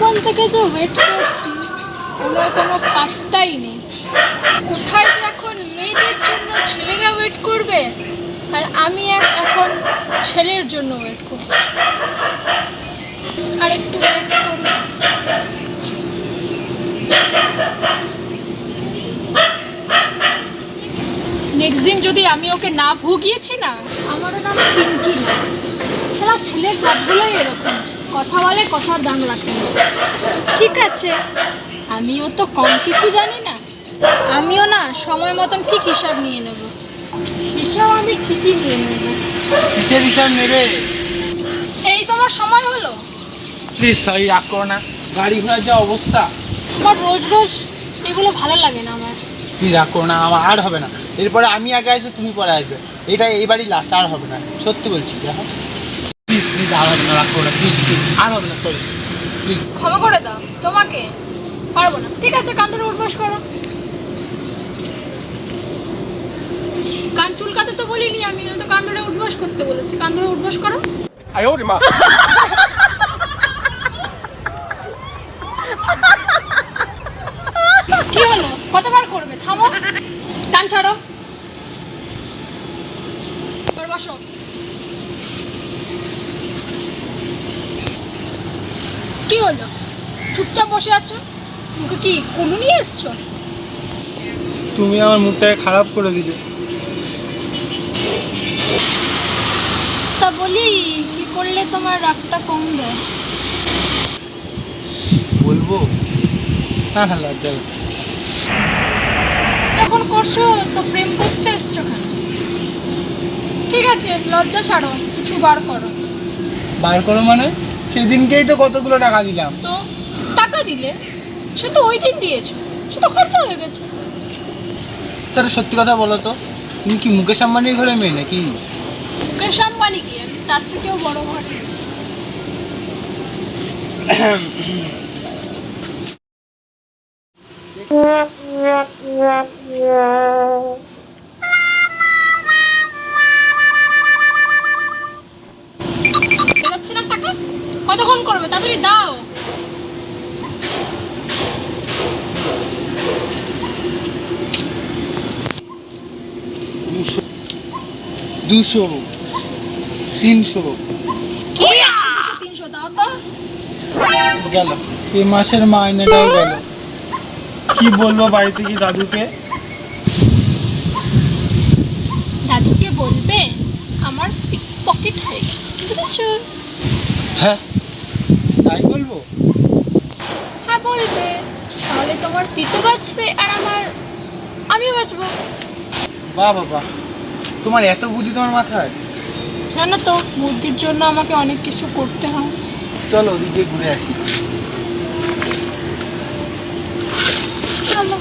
কখন থেকে যে ওয়েট করছি, আমার কোনো পাত্তাই নেই। কোথায় যে এখন মেয়েদের জন্য ছেলেরা ওয়েট করবে? আর আমি এখন ছেলের জন্য ওয়েট করছি। আর একটু ওয়েট নেক্সট দিন যদি আমি ওকে না ভুগিয়েছি না, আমারও নাম পিঙ্কি। না সারা ছেলের সবগুলোই এরকম। কথা বলে কথার দাম রাখে না। ঠিক আছে আমিও তো কম কিছু জানি না। আমিও না সময় মতন ঠিক হিসাব নিয়ে নেব। হিসাব আমি ঠিকই নিয়ে নেব। কিসের হিসাব নেবে? এই তোমার সময় হলো। প্লিজ সরি রাগ করো না। গাড়ি ঘোড়ার যা অবস্থা। আমার রোজ রোজ এগুলো ভালো লাগে না আমার। প্লিজ রাগ করো না আমার আর হবে না। এরপরে আমি আগে আসব তুমি পরে আসবে। এটা এইবারই লাস্ট আর হবে না। সত্যি বলছি দেখো। প্লিজ আর হবে না রাগ করো না প্লিজ প্লিজ আর হবে না সরি প্লিজ ক্ষমা করে দাও তোমাকে পারব না। ঠিক আছে কান ধরে উঠবাস করো। কান চুলকাতে তো বলিনি আমি আমি তো কান ধরে উঠবাস করতে বলেছি। কান ধরে উঠবাস করো। কি হলো? কতবার করবে? থামো। কান ছাড়ো। বসো কি হলো চুপচাপ বসে আছো? মুখে কি কুলু নিয়ে এসছো? তুমি আমার মুখটাকে খারাপ করে দিলে। তা বলি কি করলে তোমার রাগটা কমবে? বলব? না না লজ্জা লাগছে। যখন করছ তো প্রেম করতে এসছো কেন? ঠিক আছে লজ্জা ছাড়ো কিছু বার করো। বার করো মানে? সেদিনকেই তো কতগুলো টাকা দিলাম। তো টাকা দিলে সে তো ওই দিন দিয়েছ সে তো খরচা হয়ে গেছে। তাহলে সত্যি কথা বলো তো তুমি কি মুকেশ আম্বানির ঘরে মেয়ে নাকি? মুকেশ আম্বানি কি? আমি তার থেকেও বড় ঘর। বেরোচ্ছে না টাকা কতক্ষণ করবে? তাড়াতাড়ি দাও দুশো দুশো তিনশো। কি তিনশো দাও তো। গেল। এই মাসের মাইনেটাও গেল। কি বলব বাড়িতে কি দাদুকে? দাদুকে বলবে আমার পকেট হয়ে গেছে বুঝেছ? হ্যাঁ তাই বলব? হ্যাঁ বলবে। তাহলে তোমার পিঠও বাঁচবে আর আমার আমিও বাঁচবো। বাহ বাবা তোমার এত বুদ্ধি তোমার মাথায়? জানো তো বুদ্ধির জন্য আমাকে অনেক কিছু করতে হয়। চলো ওদিকে ঘুরে আসি। চলো।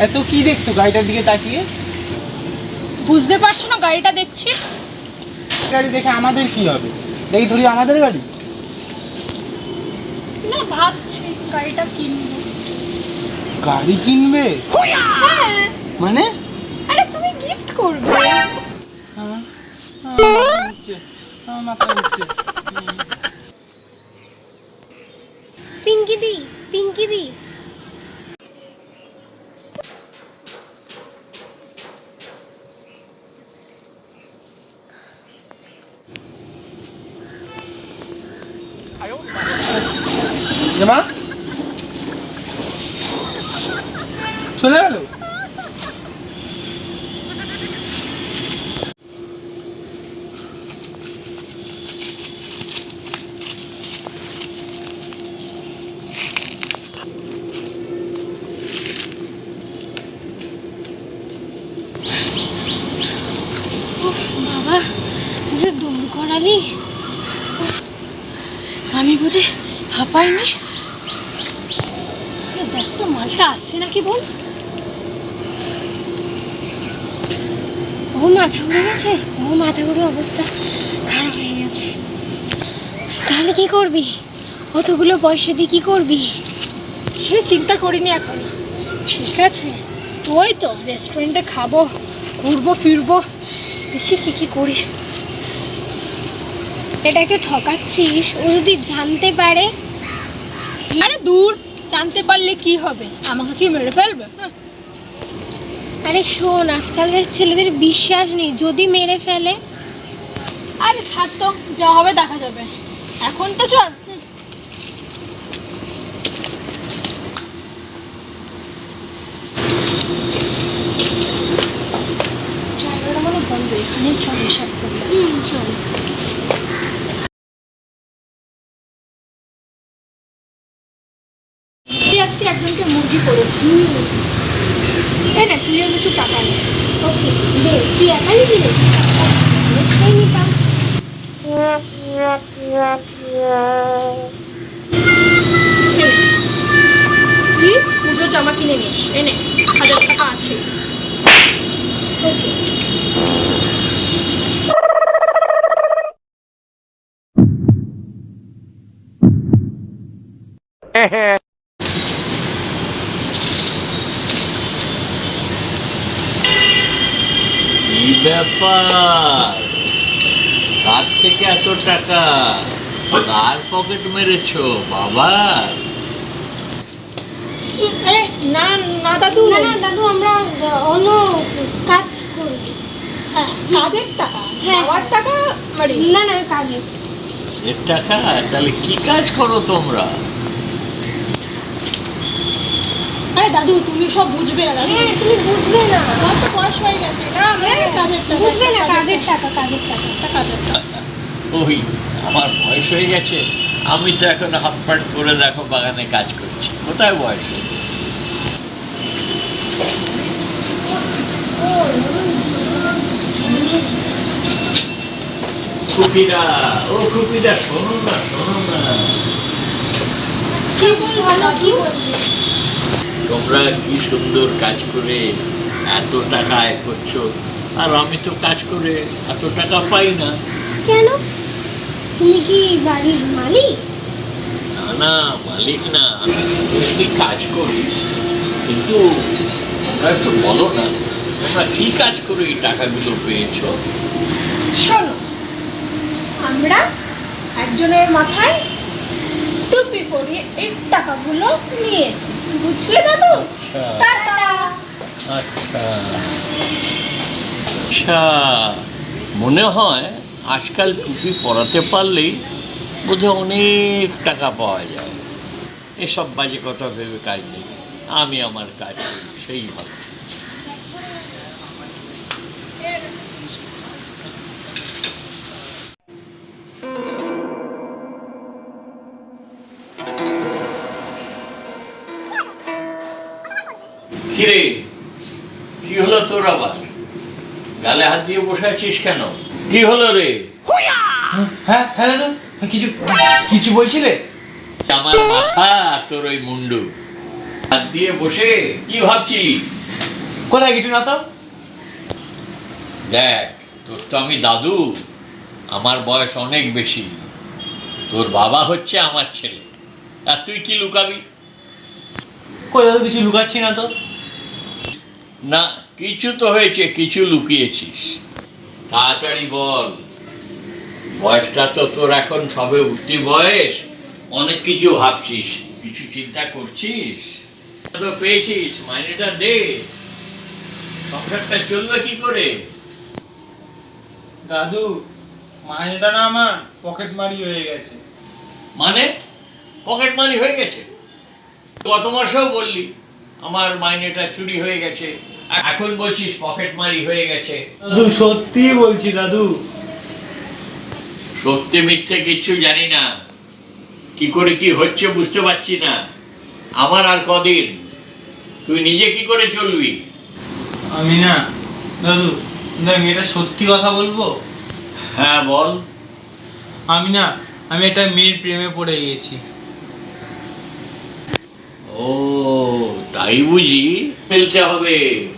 এত কি দেখছ গাড়িটার দিকে তাকিয়ে? বুঝতে পারছ না গাড়িটা দেখছি? গাড়ি দেখে আমাদের কি হবে? দেখি ধরি আমাদের গাড়ি? না ভাবছি গাড়িটা কিনবো। গাড়ি কিনবে? হ্যাঁ। মানে? আরে তুমি গিফট করবে। হ্যাঁ, হ্যাঁ। পিঙ্কি দি পিঙ্কি দি। জামা চলে গেল? যে করালি আমি বুঝি হাঁপাইনি। তো মালটা আসছে নাকি বল? ও মাথা ঘুরে গেছে? ও মাথা ঘুরে অবস্থা খারাপ হয়ে গেছে। তাহলে কি করবি? অতগুলো পয়সা দিয়ে কি করবি? সে চিন্তা করিনি এখন। ঠিক আছে ওই তো রেস্টুরেন্টে খাব ঘুরবো ফিরবো দেখি কি কি করি। এটাকে ঠকাচ্ছিস? ও যদি জানতে পারে? আরে দূর জানতে পারলে কি হবে? আমাকে কি মেরে ফেলবে? হ্যাঁ। আরে শোন আজকালকার ছেলেদের বিশ্বাস নেই যদি মেরে ফেলে। আরে ছাড় তো যা হবে দেখা যাবে। এখন তো চল। এখানেই চল হিসাব করলাম চল। আজকে একজনকে মুরগি করেছি এই না তুইও কিছু টাকা নে ওকে দে তুই একা নিবি নিতাম। তুই পুজো জামা কিনে নিস। এনে হাজার টাকা আছে। ওকে। ব্যাপার? কার থেকে এত টাকা? কার পকেট মেরেছো বাবা? আরে না না দাদু। না না দাদু আমরা অন্য কাজ করি। হ্যাঁ কাজের টাকা? হ্যাঁ। খাওয়ার টাকা? মানে না না কাজের। এর টাকা? তাহলে কি কাজ করো তোমরা? আরে দাদু তুমি সব বুঝবে না দাদু। হ্যাঁ তুমি বুঝবে না। আমার তো বয়স হয়ে গেছে। না মানে কাজের টাকা বুঝবে না কাজের টাকা কাজের টাকা। একটা কাজের টাকা ওই আমার বয়স হয়ে গেছে আমি তো এখন হাফ প্যান্ট করে দেখো বাগানে কাজ করছি। কোথায় বয়স হয়েছে? ও খুকিরা শোনো না শোনো না। কি বলব ভালো কি বলবি? তোমরা কি সুন্দর কাজ করে এত টাকা আয় করছ? আর আমি তো কাজ করে এত টাকা পাই না। কেন? তুমি কি বাড়ির মালিক? না না মালিক না আমি এমনি কাজ করি। কিন্তু তোমরা একটু বলো না তোমরা কি কাজ করে এই টাকাগুলো পেয়েছ? শোনো আমরা একজনের মাথায় টুপি পরিয়ে এই টাকাগুলো নিয়েছি। বুঝলে দাদু? টাটা। আচ্ছা। আচ্ছা। মনে হয় আজকাল টুপি পরাতে পারলেই বোধহয় অনেক টাকা পাওয়া যায়। এসব বাজে কথা ভেবে কাজ নেই। আমি আমার কাজ করি সেই ভালো। তোর আবার? গালে হাত দিয়ে বসে আছিস কেন? কি হলো রে? হ্যাঁ হ্যাঁ দাদু কিছু কিছু বলছিলে? আমার মাথা আর তোর ওই মুন্ডু। হাত দিয়ে বসে কি ভাবছিলি? কোথায় কিছু না তো দেখ তোর তো আমি দাদু। আমার বয়স অনেক বেশি। তোর বাবা হচ্ছে আমার ছেলে। আর তুই কি লুকাবি? দাদু কিছু লুকাচ্ছি না তো না কিছু তো হয়েছে কিছু লুকিয়েছিস। তাড়াতাড়ি বল। বয়সটা তো তোর এখন সবে উঠতি বয়স। অনেক কিছু ভাবছিস। কিছু চিন্তা করছিস? তো পেয়েছিস মাইনেটা দে। সংসারটা চলবে কি করে? দাদু মাইনেটা না আমার পকেট মারি হয়ে গেছে। মানে? পকেট মারি হয়ে গেছে? গত মাসেও বললি আমার মাইনেটা চুরি হয়ে গেছে। এখন বলছিস পকেট মারি হয়ে গেছে। দাদু সত্যি বলছি দাদু। সত্যি মিথ্যে কিচ্ছু জানি না। কি করে কি হচ্ছে বুঝতে পারছি না। আমার আর কদিন? তুই নিজে কি করে চলবি? আমি না দাদু আমি এটা সত্যি কথা বলব? হ্যাঁ বল। আমি না আমি একটা মেয়ের প্রেমে পড়ে গেছি ও তাই বুঝি। ফেলতে হবে।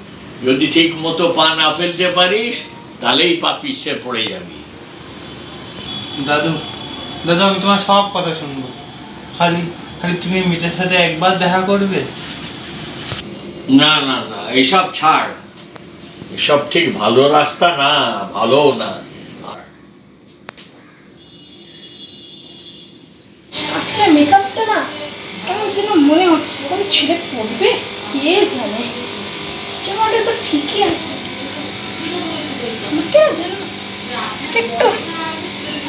যদি ঠিক মতো পা না ফেলতে পারিস তাহলেই পা পিছিয়ে পড়ে যাবি। দাদু দাদু আমি তোমার সব কথা শুনব। খালি খালি তুমি মিটের সাথে একবার দেখা করবে? না না না এইসব ছাড়। এসব ঠিক ভালো রাস্তা না ভালো না। আর মেকআপটা না কেমন যেন মনে হচ্ছে ওই ছেড়ে পড়বে? কে জানে?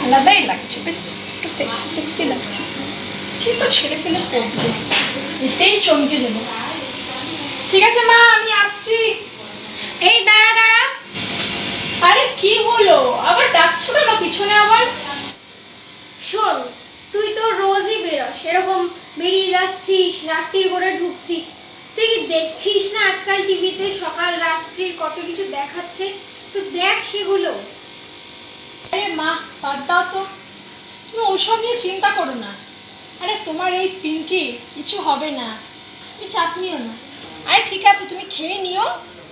আলাদাই লাগছে, বেশ ছেড়ে চমকে দেবো। ঠিক আছে মা, আমি আসছি। এই দাঁড়া দাঁড়া। আরে কি হলো? আবার কেন পিছনে আবার? শোন, তুই তো রোজই বেরিয়ে যাচ্ছিস, রাত্রির করে ঢুকছিস। তুই কি দেখছিস না আজকাল টিভিতে সকাল রাত্রির কত কিছু দেখাচ্ছে? তো দেখ সেগুলো। আরে মা বাদ দাও তো। তুমি ওসব নিয়ে চিন্তা করো না। আরে তোমার এই পিঙ্কি কিছু হবে না। তুমি চাপ নিও না। আরে ঠিক আছে তুমি খেয়ে নিও।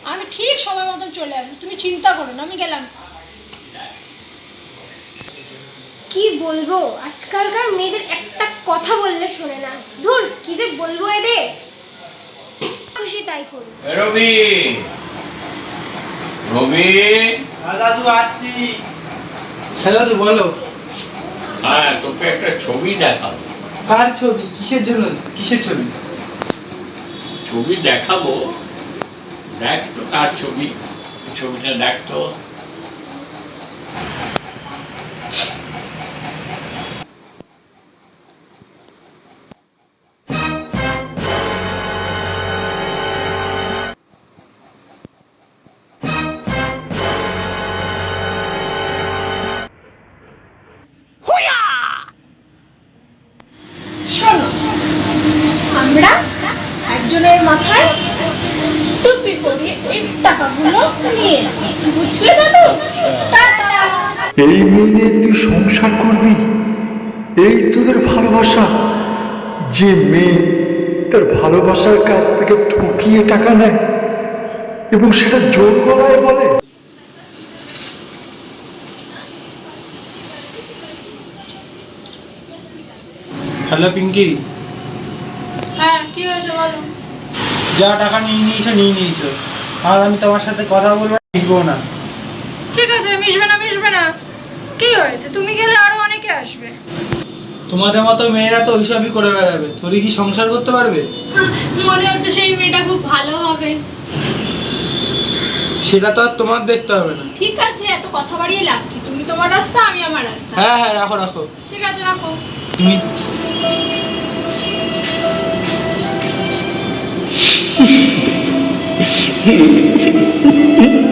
আমি ঠিক সময় মতন চলে আসব। তুমি চিন্তা করো না আমি গেলাম। কি বলব? আজকালকার মেয়েদের একটা কথা বললে শোনে না। ধুর কি যে বলব এদের? খুশি তাই করবে রবি। রবি। হ্যাঁ দাদু আসছি। হ্যালো দাদু বলো। হ্যাঁ তোকে একটা ছবি দেখাবো। কার ছবি? কিসের জন্য? কিসের ছবি? ছবি দেখাবো। দেখ তো কার ছবি। ছবিটা দেখ তো। টুপি ওই টাকাগুলো নিয়েছি। বুঝলে দাদু? এই মেয়ে তুই সংসার করবি? এই তোদের ভালোবাসা? যে মেয়ে তার ভালোবাসার কাছ থেকে ঠকিয়ে টাকা নেয় এবং সেটা জোর গলায় বলে। হ্যালো পিঙ্কি। হ্যাঁ কি হয়েছে বলো? যা টাকা নিয়ে নিয়েছো নিয়ে নিয়েছো। আর আমি তোমার সাথে কথা বলব না, মিশবো না। ঠিক আছে মিশবে না মিশবে না। কি হয়েছে? তুমি গেলে আরও অনেকে আসবে। তোমাদের মতো মেয়েরা তো ওইসবই করে বেড়াবে। তোর কি সংসার করতে পারবে? মনে হচ্ছে সেই মেয়েটা খুব ভালো হবে। সেটা তো আর তোমার দেখতে হবে না। ঠিক আছে এত কথা বাড়িয়ে লাভ কি? তুমি তোমার রাস্তা আমি আমার রাস্তা। হ্যাঁ হ্যাঁ রাখো রাখো। ঠিক আছে রাখো। তুমি Shit.